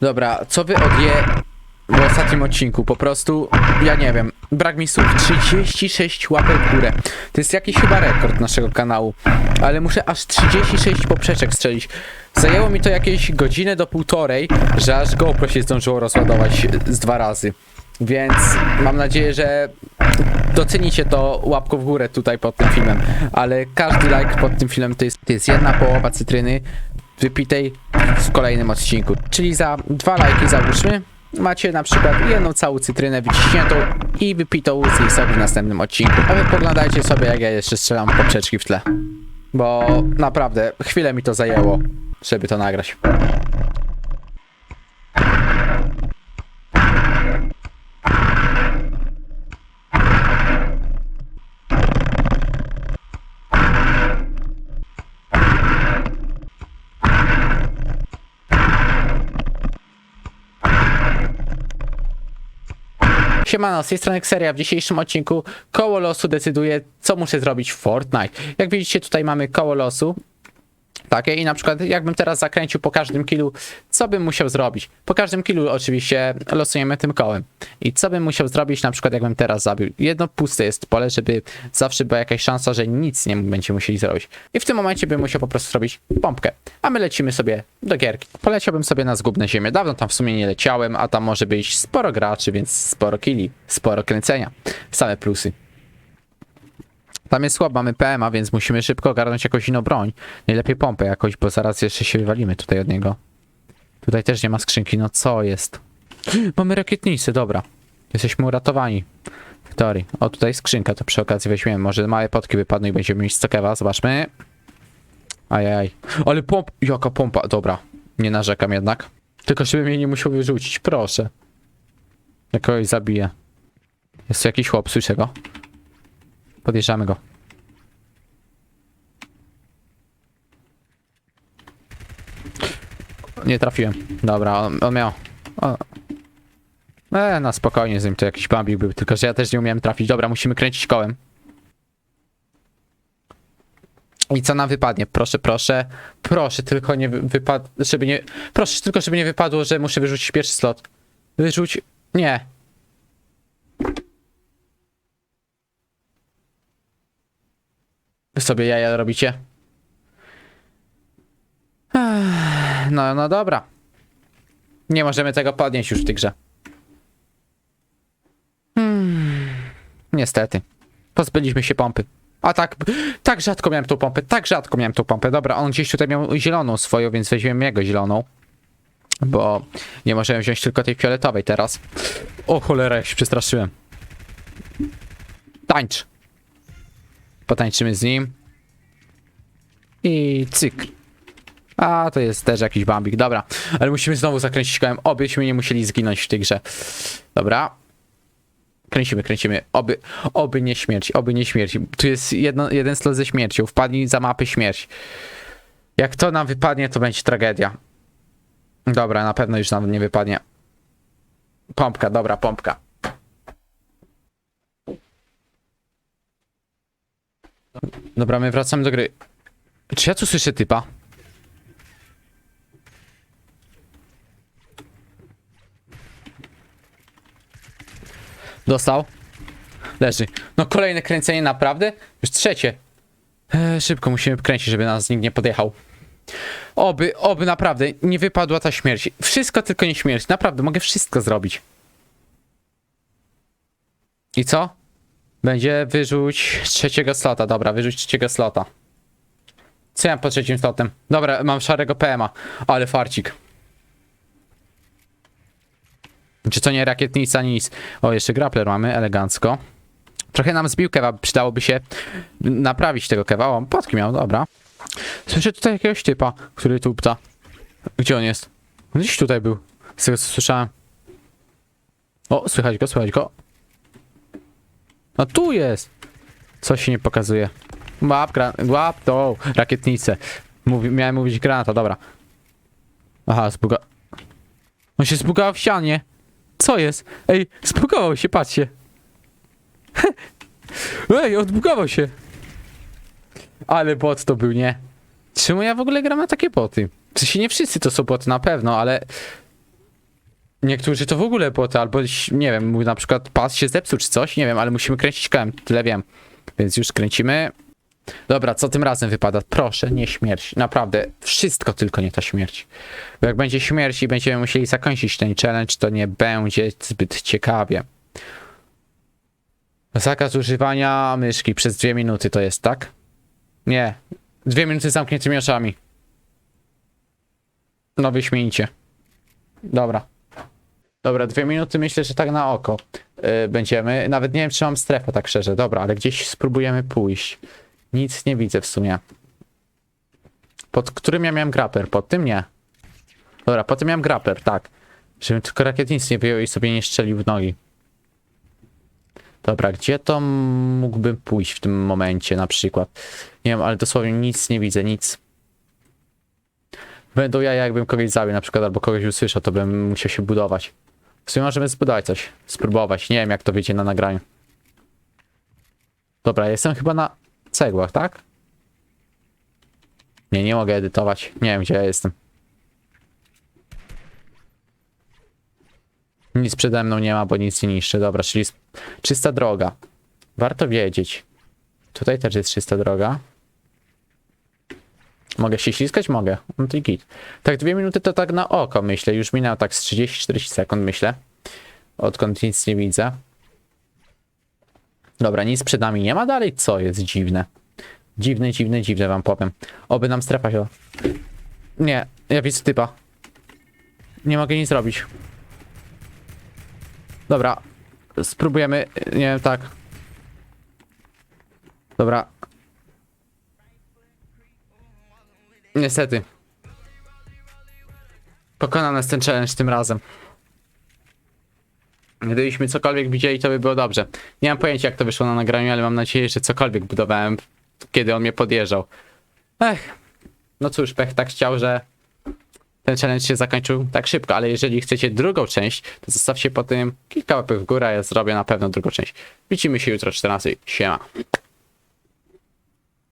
Dobra, co wy odje w ostatnim odcinku? Po prostu, ja nie wiem, brak mi słów. 36 łapek w górę. To jest jakiś chyba rekord naszego kanału. Ale muszę aż 36 poprzeczek strzelić. Zajęło mi to jakieś godzinę do półtorej, że aż GoPro się zdążyło rozładować z dwa razy. Więc mam nadzieję, że docenicie to łapką w górę tutaj pod tym filmem. Ale każdy like pod tym filmem to jest, to jest jedna połowa cytryny wypitej w kolejnym odcinku. Czyli za dwa lajki załóżmy, macie na przykład jedną całą cytrynę wyciśniętą i wypitą z jej sok w następnym odcinku. A wy poglądajcie sobie, jak ja jeszcze strzelam poprzeczki w tle. Bo naprawdę, chwilę mi to zajęło, żeby to nagrać. Siemano, z tej strony Xeria. W dzisiejszym odcinku koło losu decyduje, co muszę zrobić w Fortnite. Jak widzicie, tutaj mamy koło losu. Takie i na przykład jakbym teraz zakręcił po każdym kilu, co bym musiał zrobić? Po każdym kilu oczywiście losujemy tym kołem. I co bym musiał zrobić na przykład jakbym teraz zabił? Jedno puste jest pole, żeby zawsze była jakaś szansa, że nic nie będziecie musieli zrobić. I w tym momencie bym musiał po prostu zrobić pompkę. A my lecimy sobie do gierki. Poleciałbym sobie na zgubne ziemię. Dawno tam w sumie nie leciałem, a tam może być sporo graczy, więc sporo kili, sporo kręcenia. Same plusy. Tam jest słab, mamy PMA, więc musimy szybko ogarnąć jakąś inną broń. Najlepiej pompę jakoś, bo zaraz jeszcze się wywalimy tutaj od niego. Tutaj też nie ma skrzynki, no co jest? Mamy rakietnicę, dobra. Jesteśmy uratowani. W. O, tutaj skrzynka, to przy okazji weźmiemy. Może małe potki wypadną i będziemy mieć stokewa, zobaczmy. Ajaj. Ale pompa, jaka pompa, dobra. Nie narzekam jednak. Tylko żebym jej nie musiał wyrzucić, proszę. Jak kogoś zabiję. Jest tu jakiś chłop, słyszę go. Podjeżdżamy go. Nie trafiłem. Dobra, on, on miał. E, na spokojnie z nim to jakiś bambik był, tylko że ja też nie umiałem trafić. Dobra, musimy kręcić kołem. I co nam wypadnie? Proszę, proszę. Proszę, tylko nie wypadł, żeby nie... Proszę, tylko żeby nie wypadło, że muszę wyrzucić pierwszy slot. Wyrzuć... Nie. Wy sobie jaja robicie? Ech, No, no dobra. Nie możemy tego podnieść już w tej grze. Hmm, niestety. Pozbyliśmy się pompy. A tak, tak rzadko miałem tą pompę, tak rzadko miałem tą pompę. Dobra, on gdzieś tutaj miał zieloną swoją, więc weźmiemy jego zieloną. Bo nie możemy wziąć tylko tej fioletowej teraz. O cholera, jak się przestraszyłem. Tańcz. Potańczymy z nim. I cyk. A, to jest też jakiś bambik. Dobra, ale musimy znowu zakręcić kołem, obyśmy nie musieli zginąć w tej grze. Dobra. Kręcimy, kręcimy. Oby, oby nie śmierć, oby nie śmierć. Tu jest jedno, jeden slot ze śmiercią. Wpadnij za mapy śmierć. Jak to nam wypadnie, to będzie tragedia. Dobra, na pewno już nam nie wypadnie. Pompka, dobra, pompka. Dobra, my wracamy do gry. Czy ja tu słyszę typa? Dostał. Leży. No kolejne kręcenie naprawdę? Już trzecie. E, szybko musimy kręcić, żeby nas nikt nie podjechał. Oby, oby naprawdę nie wypadła ta śmierć. Wszystko tylko nie śmierć. Naprawdę, mogę wszystko zrobić. I co? Będzie wyrzuć trzeciego slota. Dobra, wyrzuć trzeciego slota. Co ja mam po trzecim slotem? Dobra, mam szarego PMA. Ale farcik. Czy to nie rakietnica, nic. O, jeszcze grappler mamy, elegancko. Trochę nam zbił kewa, przydałoby się naprawić tego kewa. O, potki miał, dobra. Słyszę tutaj jakiegoś typa, który tu pta. Gdzie on jest? Gdzieś tutaj był. Z tego co słyszałem. O, słychać go, słychać go. No tu jest! Coś się nie pokazuje. Łap, gra... łap tą rakietnicę. Mówi... Miałem mówić granata, dobra. Aha, zbuga... On się zbugał w ścianie. Co jest? Ej, zbugował się, patrzcie. Ej, odbugował się. Ale bot to był, nie? Czemu ja w ogóle gram na takie boty? W sensie nie wszyscy to są boty na pewno, ale... Niektórzy to w ogóle boty, albo nie wiem, na przykład pas się zepsuł czy coś, nie wiem, ale musimy kręcić kołem, tyle wiem. Więc już kręcimy. Dobra, co tym razem wypada? Proszę, nie śmierć. Naprawdę, wszystko tylko nie ta śmierć. Bo jak będzie śmierć i będziemy musieli zakończyć ten challenge, to nie będzie zbyt ciekawie. Zakaz używania myszki przez dwie minuty to jest, tak? Nie. Dwie minuty z zamkniętymi oczami. No wyśmienicie. Dobra. Dobra, dwie minuty myślę, że tak na oko yy, będziemy. Nawet nie wiem, czy mam strefę, tak szczerze. Dobra, ale gdzieś spróbujemy pójść. Nic nie widzę w sumie. Pod którym ja miałem grapper? Pod tym nie. Dobra, po tym miałem grapper, tak. Żebym tylko rakiet nic nie wyjął i sobie nie strzelił w nogi. Dobra, gdzie to mógłbym pójść w tym momencie na przykład? Nie wiem, ale dosłownie nic nie widzę, nic. Będą ja jakbym kogoś zabił na przykład, albo kogoś usłyszał, to bym musiał się budować. W sumie możemy zbudować coś, spróbować. Nie wiem, jak to wyjdzie na nagraniu. Dobra, jestem chyba na cegłach, tak? Nie, nie mogę edytować. Nie wiem, gdzie ja jestem. Nic przede mną nie ma, bo nic nie niszczy. Dobra, czyli czysta droga. Warto wiedzieć. Tutaj też jest czysta droga. Mogę się śliskać? Mogę. No to git. Tak, dwie minuty to tak na oko, myślę. Już minęło tak z 30-40 sekund, myślę. Odkąd nic nie widzę. Dobra, nic przed nami nie ma dalej. Co jest dziwne? Dziwne, dziwne, dziwne wam powiem. Oby nam strefa się... Nie, ja widzę typa. Nie mogę nic zrobić. Dobra. Spróbujemy, nie wiem, tak. Dobra. Niestety. Pokona nas ten challenge tym razem. Gdybyśmy cokolwiek widzieli, to by było dobrze. Nie mam pojęcia, jak to wyszło na nagraniu, ale mam nadzieję, że cokolwiek budowałem, kiedy on mnie podjeżdżał. Ech. No cóż, pech tak chciał, że ten challenge się zakończył tak szybko, ale jeżeli chcecie drugą część, to zostawcie po tym kilka łapek w górę, ja zrobię na pewno drugą część. Widzimy się jutro o 14. Siema.